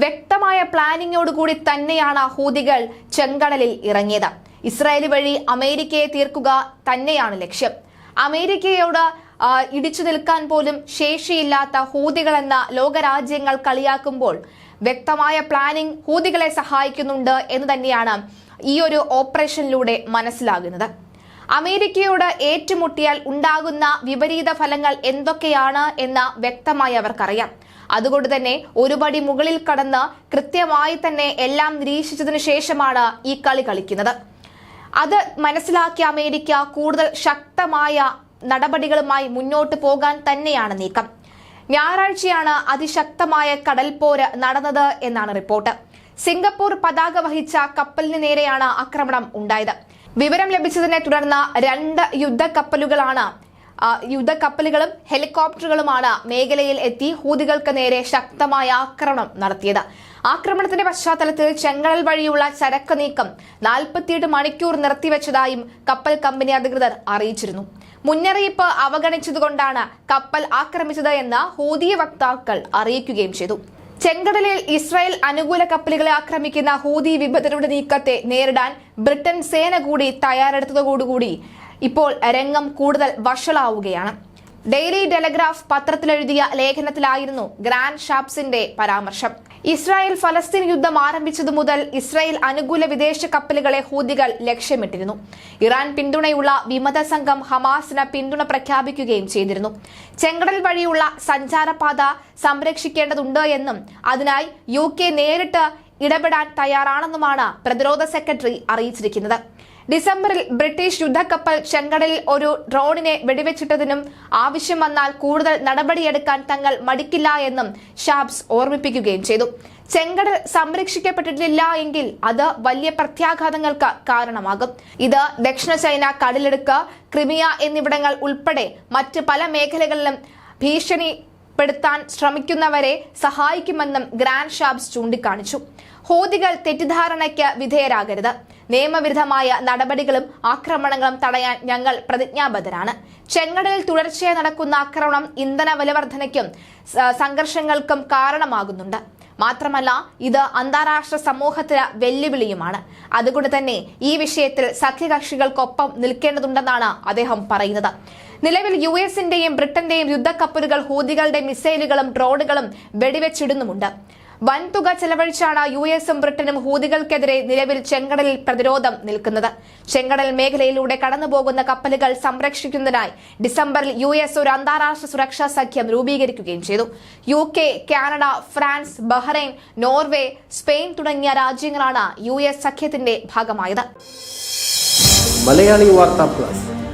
വ്യക്തമായ പ്ലാനിങ്ങോടുകൂടി തന്നെയാണ് ഹൂതികൾ ചെങ്കടലിൽ ഇറങ്ങിയത്. ഇസ്രായേൽ വഴി അമേരിക്കയെ തീർക്കുക തന്നെയാണ് ലക്ഷ്യം. അമേരിക്കയോട് ഇടിച്ചു നിൽക്കാൻ പോലും ശേഷിയില്ലാത്ത ഹൂതികളെന്ന ലോകരാജ്യങ്ങൾ കളിയാക്കുമ്പോൾ വ്യക്തമായ പ്ലാനിംഗ് ഹൂതികളെ സഹായിക്കുന്നുണ്ട് എന്ന് തന്നെയാണ് ഈ ഒരു ഓപ്പറേഷനിലൂടെ മനസ്സിലാകുന്നത്. അമേരിക്കയോട് ഏറ്റുമുട്ടിയാൽ ഉണ്ടാകുന്ന വിപരീത ഫലങ്ങൾ എന്തൊക്കെയാണ് എന്ന് വ്യക്തമായി അവർക്കറിയാം. അതുകൊണ്ട് തന്നെ ഒരുപടി മുകളിൽ കടന്ന് കൃത്യമായി തന്നെ എല്ലാം നിരീക്ഷിച്ചതിനു ശേഷമാണ് ഈ കളി കളിക്കുന്നത്. അത് മനസ്സിലാക്കിയ അമേരിക്ക കൂടുതൽ ശക്തമായ നടപടികളുമായി മുന്നോട്ട് പോകാൻ തന്നെയാണ് നീക്കം. ഞായറാഴ്ചയാണ് അതിശക്തമായ കടൽപോര് നടന്നത് എന്നാണ് റിപ്പോർട്ട്. സിംഗപ്പൂർ പതാക വഹിച്ച കപ്പലിന് നേരെയാണ് ആക്രമണം ഉണ്ടായത്. വിവരം ലഭിച്ചതിനെ തുടർന്ന് രണ്ട് യുദ്ധക്കപ്പലുകളാണ് യുദ്ധക്കപ്പലുകളും ഹെലികോപ്റ്ററുകളുമാണ് മേഖലയിൽ എത്തി ഹൂതികൾക്ക് നേരെ ശക്തമായ ആക്രമണം നടത്തിയത്. ആക്രമണത്തിന്റെ പശ്ചാത്തലത്തിൽ ചെങ്കടൽ വഴിയുള്ള ചരക്ക് നീക്കം നാൽപ്പത്തിയെട്ട് മണിക്കൂർ നിർത്തിവെച്ചതായും കപ്പൽ കമ്പനി അധികൃതർ അറിയിച്ചിരുന്നു. മുന്നറിയിപ്പ് അവഗണിച്ചതുകൊണ്ടാണ് കപ്പൽ ആക്രമിച്ചത് എന്ന് ഹൂതിയ വക്താക്കൾ അറിയിക്കുകയും ചെയ്തു. ചെങ്കടലിൽ ഇസ്രായേൽ അനുകൂല കപ്പലുകളെ ആക്രമിക്കുന്ന ഹൂതി വിഭജനയുടെ നീക്കത്തെ നേരിടാൻ ബ്രിട്ടൻ സേന കൂടി തയ്യാറെടുത്തതോടുകൂടി ഇപ്പോൾ രംഗം കൂടുതൽ വഷളാവുകയാണ്. ഡെയിലി ടെലഗ്രാഫ് പത്രത്തിലെഴുതിയ ലേഖനത്തിലായിരുന്നു ഗ്രാൻഡ് ഷാപ്സിന്റെ പരാമർശം. ഇസ്രായേൽ ഫലസ്തീൻ യുദ്ധം ആരംഭിച്ചതു മുതൽ ഇസ്രായേൽ അനുകൂല വിദേശ കപ്പലുകളെ ഹൂതികൾ ലക്ഷ്യമിട്ടിരുന്നു. ഇറാൻ പിന്തുണയുള്ള വിമത സംഘം ഹമാസിന് പിന്തുണ പ്രഖ്യാപിക്കുകയും ചെയ്തിരുന്നു. ചെങ്കടൽ വഴിയുള്ള സഞ്ചാരപാത സംരക്ഷിക്കേണ്ടതുണ്ട് എന്നും അതിനായി യു നേരിട്ട് ഇടപെടാൻ തയ്യാറാണെന്നുമാണ് പ്രതിരോധ സെക്രട്ടറി അറിയിച്ചിരിക്കുന്നത്. ഡിസംബറിൽ ബ്രിട്ടീഷ് യുദ്ധക്കപ്പൽ ചെങ്കടലിൽ ഒരു ഡ്രോണിനെ വെടിവെച്ചിട്ടതിനും ആവശ്യം വന്നാൽ കൂടുതൽ നടപടിയെടുക്കാൻ തങ്ങൾ മടിക്കില്ല എന്നും ഷാബ്സ് ഓർമ്മിപ്പിക്കുകയും ചെയ്തു. ചെങ്കടൽ സംരക്ഷിക്കപ്പെട്ടിട്ടില്ല എങ്കിൽ അത് വലിയ പ്രത്യാഘാതങ്ങൾക്ക് കാരണമാകും. ഇത് ദക്ഷിണ ചൈന കടലെടുക്ക് ക്രിമിയ എന്നിവിടങ്ങൾ ഉൾപ്പെടെ മറ്റ് പല മേഖലകളിലും ഭീഷണിപ്പെടുത്താൻ ശ്രമിക്കുന്നവരെ സഹായിക്കുമെന്നും ഗ്രാൻഡ് ഷാബ്സ് ചൂണ്ടിക്കാണിച്ചു. ഹോദികൾ തെറ്റിദ്ധാരണയ്ക്ക് വിധേയരാകരുത്. നിയമവിരുദ്ധമായ നടപടികളും ആക്രമണങ്ങളും തടയാൻ ഞങ്ങൾ പ്രതിജ്ഞാബദ്ധരാണ്. ചെങ്കടലിൽ തുടർച്ചയായി നടക്കുന്ന ആക്രമണം ഇന്ധന വിലവർദ്ധനയ്ക്കും സംഘർഷങ്ങൾക്കും കാരണമാകുന്നുണ്ട്. മാത്രമല്ല ഇത് അന്താരാഷ്ട്ര സമൂഹത്തിന് വെല്ലുവിളിയുമാണ്. അതുകൊണ്ട് തന്നെ ഈ വിഷയത്തിൽ സഖ്യകക്ഷികൾക്കൊപ്പം നിൽക്കേണ്ടതുണ്ടെന്നാണ് അദ്ദേഹം പറയുന്നത്. നിലവിൽ യു എസിന്റെയും ബ്രിട്ടന്റെയും യുദ്ധക്കപ്പലുകൾ ഹൂതികളുടെ മിസൈലുകളും ഡ്രോണുകളും വെടിവെച്ചിടുന്നുമുണ്ട്. വൻതുക ചെലവഴിച്ചാണ് യു എസും ബ്രിട്ടനും ഹൂതികൾക്കെതിരെ നിലവിൽ ചെങ്കടലിൽ പ്രതിരോധം നിൽക്കുന്നത്. ചെങ്കടൽ മേഖലയിലൂടെ കടന്നുപോകുന്ന കപ്പലുകൾ സംരക്ഷിക്കുന്നതിനായി ഡിസംബറിൽ യു എസ് ഒരു അന്താരാഷ്ട്ര സുരക്ഷാ സഖ്യം രൂപീകരിക്കുകയും ചെയ്തു. U K Canada France Bahrain Norway Spain തുടങ്ങിയ രാജ്യങ്ങളാണ് യു എസ് സഖ്യത്തിന്റെ ഭാഗമായത്. മലയാളി വാർത്താ plus.